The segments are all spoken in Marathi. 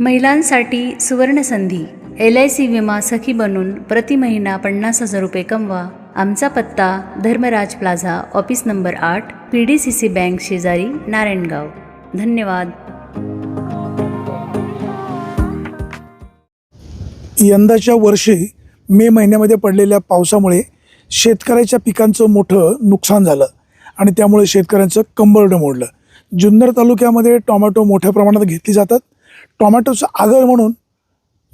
महिलांसाठी सुवर्णसंधी. एल आय सी विमा सखी बनून प्रति महिना पन्नास हजार रुपये कमवा. आमचा पत्ता धर्मराज प्लाझा ऑफिस नंबर आठ P D C C bank शेजारी नारायणगाव. धन्यवाद. यंदाच्या वर्षी मे महिन्यामध्ये पडलेल्या पावसामुळे शेतकऱ्याच्या पिकांचं मोठं नुकसान झालं आणि त्यामुळे शेतकऱ्यांचं कंबरडं मोडलं. जुन्नर तालुक्यामध्ये टोमॅटो मोठ्या प्रमाणात घेतली जातात. टोमॅटोचं आगर म्हणून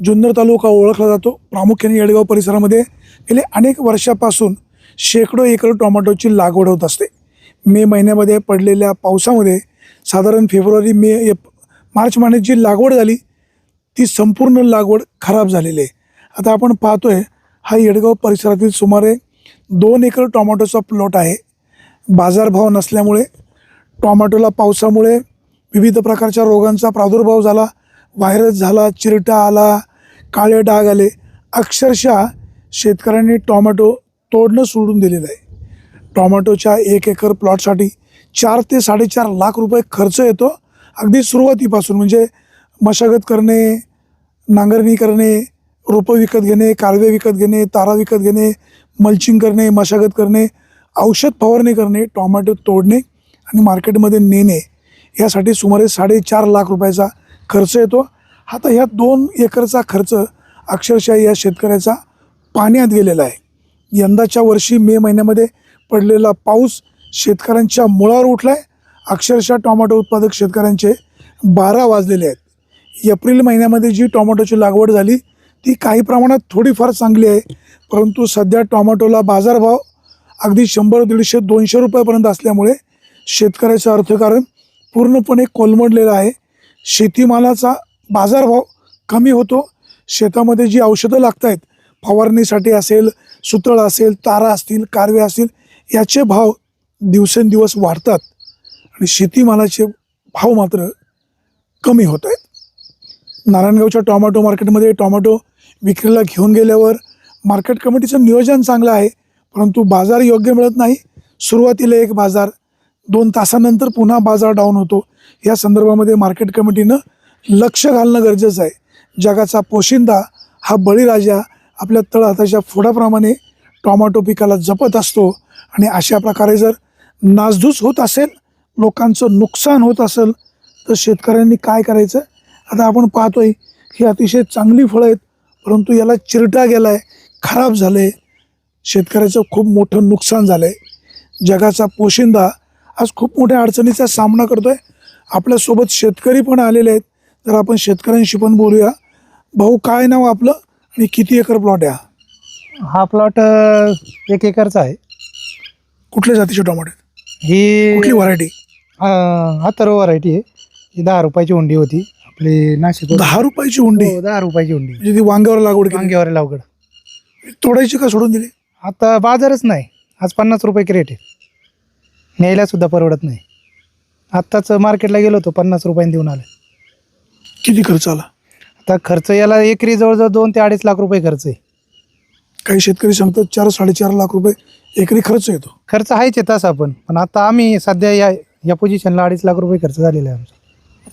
जुन्नर तालुका ओळखला जातो. प्रामुख्याने येडगाव परिसरामध्ये गेले अनेक वर्षापासून शेकडो एकर टोमॅटोची लागवड होत असते. मे महिन्यामध्ये पडलेल्या पावसामध्ये साधारण फेब्रुवारी मे एप मार्च महिन्यात जी लागवड झाली ती संपूर्ण लागवड खराब झालेली आहे. आता आपण पाहतोय हा येडगाव परिसरातील सुमारे दोन एकर टोमॅटोचा प्लॉट आहे. बाजारभाव नसल्यामुळे टोमॅटोला पावसामुळे विविध प्रकारच्या रोगांचा प्रादुर्भाव झाला व्हायरस झाला चिरटा आला काळे डाग आले. अक्षरशः शेतकऱ्यांनी टॉमॅटो तोडणं सोडून दिलेलं आहे. टोमॅटोच्या एक एकर प्लॉटसाठी चार ते साडेचार लाख रुपये खर्च येतो. अगदी सुरुवातीपासून म्हणजे मशागत करणे नांगरणी करणे रोपं विकत घेणे कालवे विकत घेणे तारा विकत घेणे मल्चिंग करणे मशागत करणे औषध फवारणी करणे टॉमॅटो तोडणे आणि मार्केटमध्ये नेणे. यासाठी सुमारे साडेचार लाख रुपयाचा खर्च येतो. आता ह्या दोन एकरचा खर्च अक्षरशः या शेतकऱ्याचा पाण्यात गेलेला आहे. यंदाच्या वर्षी मे महिन्यामध्ये पडलेला पाऊस शेतकऱ्यांच्या मुळावर उठला आहे अक्षरशः टोमॅटो उत्पादक शेतकऱ्यांचे बारा वाजलेले आहेत. एप्रिल महिन्यामध्ये जी टोमॅटोची लागवड झाली ती काही प्रमाणात थोडीफार चांगली आहे परंतु सध्या टोमॅटोला बाजारभाव अगदी शंभर दीडशे दोनशे रुपयापर्यंत असल्यामुळे शेतकऱ्याचं अर्थकारण पूर्णपणे कोलमडलेला आहे. शेतीमालाचा बाजारभाव कमी होतो. शेतामध्ये जी औषधं लागत आहेत फवारणीसाठी असेल सुतळ असेल तारा असतील कारवे असतील याचे भाव दिवसेंदिवस वाढतात आणि शेतीमालाचे भाव मात्र कमी होत आहेत. नारायणगावच्या टोमॅटो मार्केटमध्ये टोमॅटो विक्रीला घेऊन गेल्यावर मार्केट कमिटीचं नियोजन चांगलं आहे परंतु बाजार योग्य मिळत नाही. सुरुवातीला एक बाजार दोन तासानंतर पुन्हा बाजार डाऊन होतो. या संदर्भामध्ये मार्केट कमिटीनं लक्ष घालणं गरजेचं आहे. जगाचा पोशिंदा हा बळीराजा आपल्या तळहाताच्या फोडाप्रमाणे टॉमॅटो पिकाला जपत असतो. आणि अशा प्रकारे जर नासधूस होत असेल लोकांचं नुकसान होत असेल तर शेतकऱ्यांनी काय करायचं? आता आपण पाहतोय ही अतिशय चांगली फळं आहेत परंतु याला चिरटा गेला आहे खराब झालं आहे शेतकऱ्याचं खूप मोठं नुकसान झालं आहे जगाचा पोशिंदा आज खूप मोठ्या अडचणीचा सामना करतो आहे आपल्यासोबत शेतकरी पण आलेले आहेत. तर आपण शेतकऱ्यांशी पण बोलूया. भाऊ काय नाव आपलं आणि किती एकर प्लॉट आहे हा? प्लॉट एक एकरचा आहे. कुठल्या जातीचे टोमॅटो ही कुठली व्हरायटी अथर्व व्हरायटी आहे. ही दहा रुपयाची हुंडी होती. आपली नाशिक दहा रुपयाची हुंडी? हो, दहा रुपयाची हुंडी. म्हणजे ती वांग्यावर लागवड वांग्यावर लावगड तोडायची का सोडून दिली? आता बाजारच नाही. आज पन्नास रुपये क्रेट आहे. न्यायला सुद्धा परवडत नाही. आत्ताच मार्केटला गेलो होतो पन्नास रुपयांनी देऊन आलं. किती खर्च आला? आता खर्च याला एकरी जवळजवळ दोन ते अडीच लाख रुपये खर्च आहे. काही शेतकरी सांगतात चार साडेचार लाख रुपये एकरी खर्च येतो. खर्च आहेच आहे तसा पण पण आता आम्ही सध्या या या पोझिशनला अडीच लाख रुपये खर्च झालेला आहे आमचा.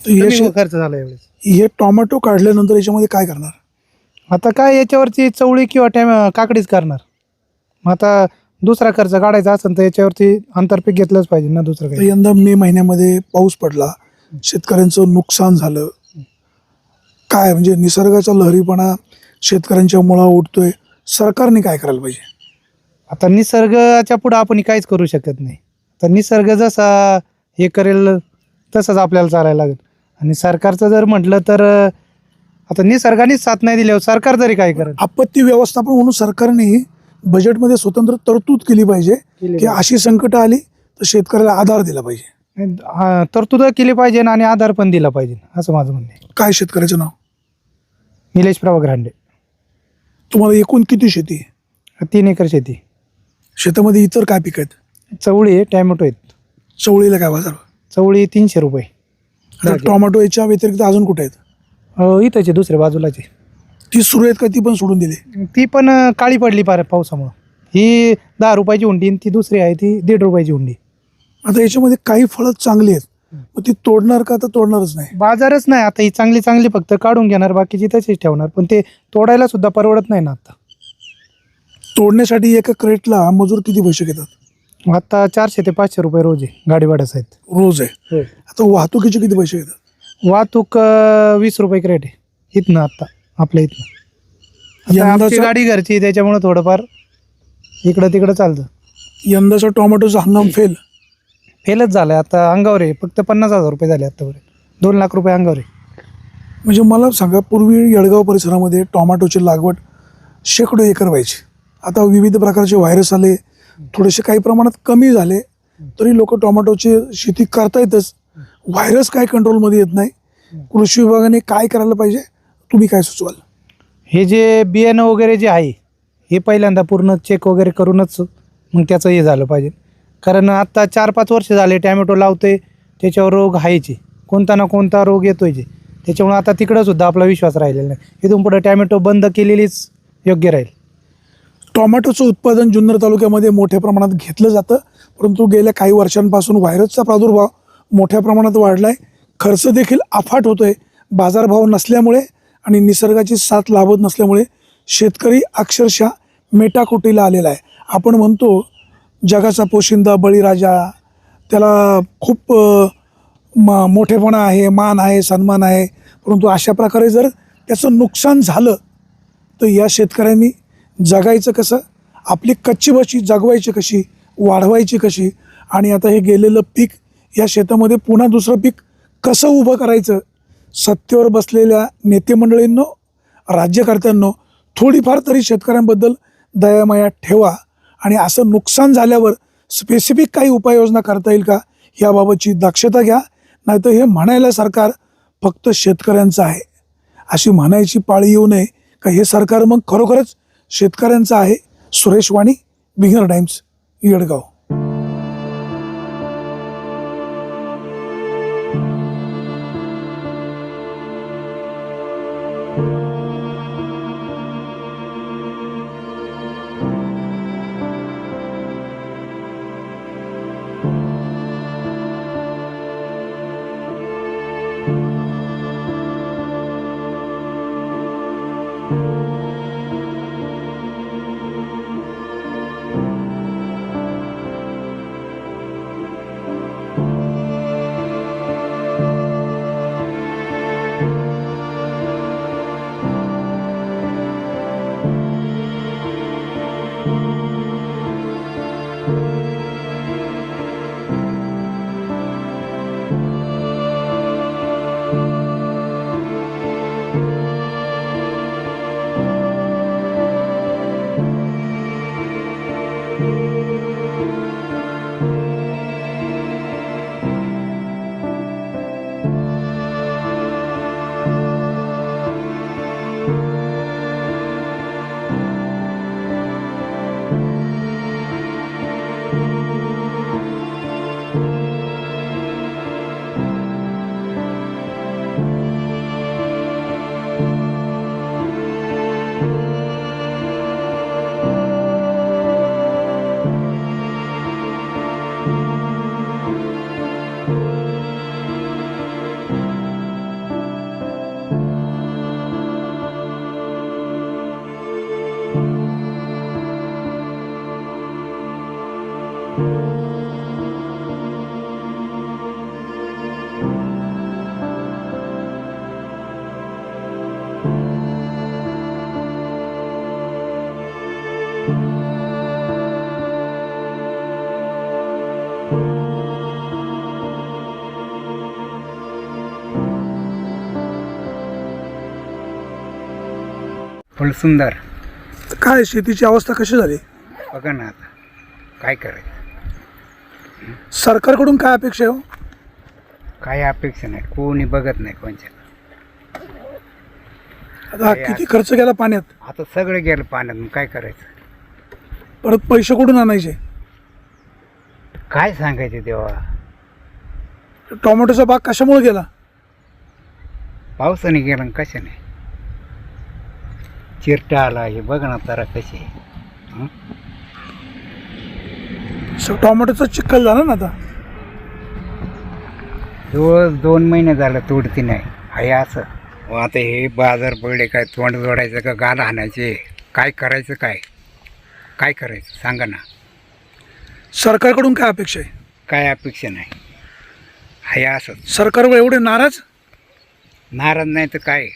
तर हे कमी शे- खर्च झाला एवढेच हे टोमॅटो काढल्यानंतर याच्यामध्ये काय करणार? आता काय याच्यावरती चवळी किंवा टॅम काकडीच करणार. मग आता दुसरा खर्च काढायचा असेल तर याच्यावरती आंतरपीक घेतलंच पाहिजे ना दुसरं तर काही यंदा मे महिन्यामध्ये पाऊस पडला शेतकऱ्यांचं नुकसान झालं. काय म्हणजे निसर्गाचा लहरीपणा शेतकऱ्यांच्या मुळा उठतोय सरकारने काय करायला पाहिजे? आता निसर्गाच्या पुढं आपण काहीच करू शकत नाही. तर निसर्ग जसा हे करेल तसंच आपल्याला चालायला लागेल. आणि सरकारचं जर म्हटलं तर अं, आता निसर्गानेच साथ नाही दिल्यावर सरकार तरी काय करेल? आपत्ती व्यवस्थापन म्हणून सरकारने बजेटमध्ये स्वतंत्र तरतूद केली पाहिजे की अशी संकट आली तर शेतकऱ्याला आधार दिला पाहिजे. हा, तरतूद केली पाहिजे आणि आधार पण दिला पाहिजे असं माझं म्हणणं आहे. काय शेतकऱ्याचं नाव? निलेश प्रभाग रांडे तुम्हाला एकूण किती शेती आहे? तीन एकर शेती. शेतामध्ये इतर काय पिक आहेत? चवळी आहे टॅमॅटो आहेत. चवळीला काय बाजार? चवळी तीनशे रुपये. आता टोमॅटो याच्या व्यतिरिक्त अजून कुठे आहेत? अ, इथंच दुसऱ्या बाजूलाचे. ती सुरू आहेत का ती पण सोडून दिली? ती पण काळी पडली पार पावसामुळं. ही दहा रुपयाची हुंडी आणि ती दुसरी आहे ती दीड रुपयाची हुंडी. आता याच्यामध्ये काही फळं चांगली आहेत मग ती तोडणार का? तर तोडणारच नाही. बाजारच नाही आता ही चांगली चांगली फक्त काढून घेणार बाकीची तशीच ठेवणार पण ते तोडायला सुद्धा परवडत नाही ना आता. तोडण्यासाठी एका क्रेटला मजूर किती पैसे घेतात? आता चारशे ते पाचशे रुपये रोज आहे गाडी भाड्याच आहेत रोज आहे. आता वाहतुकीचे किती पैसे घेतात? वाहतूक अं, वीस रुपये क्रेट आहे इथनं आता. आपल्या आता आमची यंदाचा गाडी घरची त्याच्यामुळे थोडंफार इकडं तिकडं चालतं. यंदाचा टोमॅटोचा हंगाम फेल फेलच झालं आता अंगावर आहे. फक्त पन्नास हजार रुपये झाले आतापर्यंत. दोन लाख रुपये अंगावर आहे. म्हणजे मला सांगा पूर्वी येळगाव परिसरामध्ये टोमॅटोची लागवड शेकडो एकर व्हायची. आता विविध प्रकारचे व्हायरस आले. थोडेसे काही प्रमाणात कमी झाले. तरी लोक टोमॅटोची शेती करतायतच. व्हायरस काय कंट्रोलमध्ये येत नाही. कृषी विभागाने काय करायला पाहिजे? तुम्ही काय सुचवाल? हे जे बियाणं वगैरे जे आहे हे पहिल्यांदा पूर्ण चेक वगैरे करूनच मग त्याचं हे झालं पाहिजे. कारण आत्ता चार पाच वर्ष झाले टॅमॅटो लावतोय त्याच्यावर रोग आहेचे कोणता ना कोणता रोग येतोय जे. त्याच्यामुळे आता तिकडं सुद्धा आपला विश्वास राहिलेला नाही. इथून पुढे टॅमॅटो बंद केलेलीच योग्य राहील. टोमॅटोचं उत्पादन जुन्नर तालुक्यामध्ये मोठ्या प्रमाणात घेतलं जातं परंतु गेल्या काही वर्षांपासून व्हायरसचा प्रादुर्भाव मोठ्या प्रमाणात वाढला आहे खर्च देखील अफाट होतो आहे बाजारभाव नसल्यामुळे आणि निसर्गाची साथ लाभत नसल्यामुळे शेतकरी अक्षरशः मेटाकुटीला आलेला आहे. आपण म्हणतो जगाचा पोशिंदा बळीराजा त्याला खूप म मोठेपणा आहे मान आहे सन्मान आहे. परंतु अशा प्रकारे जर त्याचं नुकसान झालं तर या शेतकऱ्यांनी जगायचं कसं? आपली कच्ची बशी जगवायची कशी? वाढवायची कशी? आणि आता हे गेलेलं पीक या शेतामध्ये पुन्हा दुसरं पीक कसं उभं करायचं? सत्तेवर बसलेल्या नेतेमंडळींनो राज्यकर्त्यांनो थोडीफार तरी शेतकऱ्यांबद्दल दयामया ठेवा आणि असं नुकसान झाल्यावर स्पेसिफिक काही उपाययोजना करता येईल का याबाबतची दक्षता घ्या. नाहीतर हे म्हणायला सरकार फक्त शेतकऱ्यांचं आहे. अशी म्हणायची पाळी येऊ नये का हे सरकार मग खरोखरच शेतकऱ्यांचं आहे. सुरेश वाणी बिगर टाइम्स येडगाव. फुल सुंदर काय शेतीची अवस्था कशी झाली? बघा ना आता काय करायचं? सरकारकडून काय अपेक्षा आहे हो? काय अपेक्षा नाही कोणी बघत नाही कोणच्या. आता हा किती खर्च केला पाण्यात? आता सगळं गेलं पाण्यात मग काय करायचं? परत पैसे कुठून आणायचे? काय सांगायचं तेव्हा? टोमॅटोचा बाग कशामुळे गेला? पावसाने गेलं आणि कशाने? चिरटा आला हे बघ ना जरा कशी आहे. हं? स- टोमॅटोचा चिखल झाला ना आता. जवळ दोन महिने झालं तोडती नाही. आहे असं. व आता हे बाजार पडले काय तोंड जोडायचं का गाल हाणायचे? काय करायचं काय? काय करायचं? सांगा ना. सरकारकडून काय अपेक्षा आहे? काय अपेक्षा नाही. आहे असंच सरकारवर एवढे नाराज? नाराज नाही तर काय?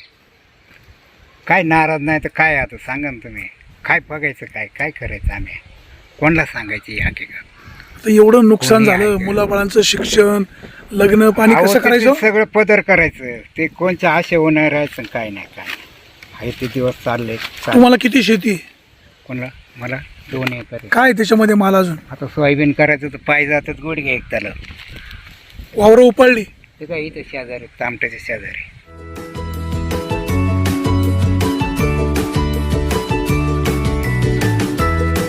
काय नाराज नाही तर काय आता सांगा ना तुम्ही. काय बघायचं काय? काय करायचं आम्ही? कोणाला सांगायची ही हकीकत? तर एवढं नुकसान कोणी झालं आहे? मुलाबाळांचं शिक्षण लग्न पाणी अहो, कसं ते- ते करायचं? सगळं पदर करायचं. ते कोणच्या आशे होणार राहायचं काय नाही काय नाही. आहे ते दिवस चालले चाल- तुम्हाला किती शेती? कोणाला? मला दोन एकर आहे. काय त्याच्यामध्ये माल अजून? आता सोयाबीन करायचं तर पाय जातात गुडघे एक त्याला वावरं उपाळली ते काय इथं शेजारी तामट्याच्या शेजारी.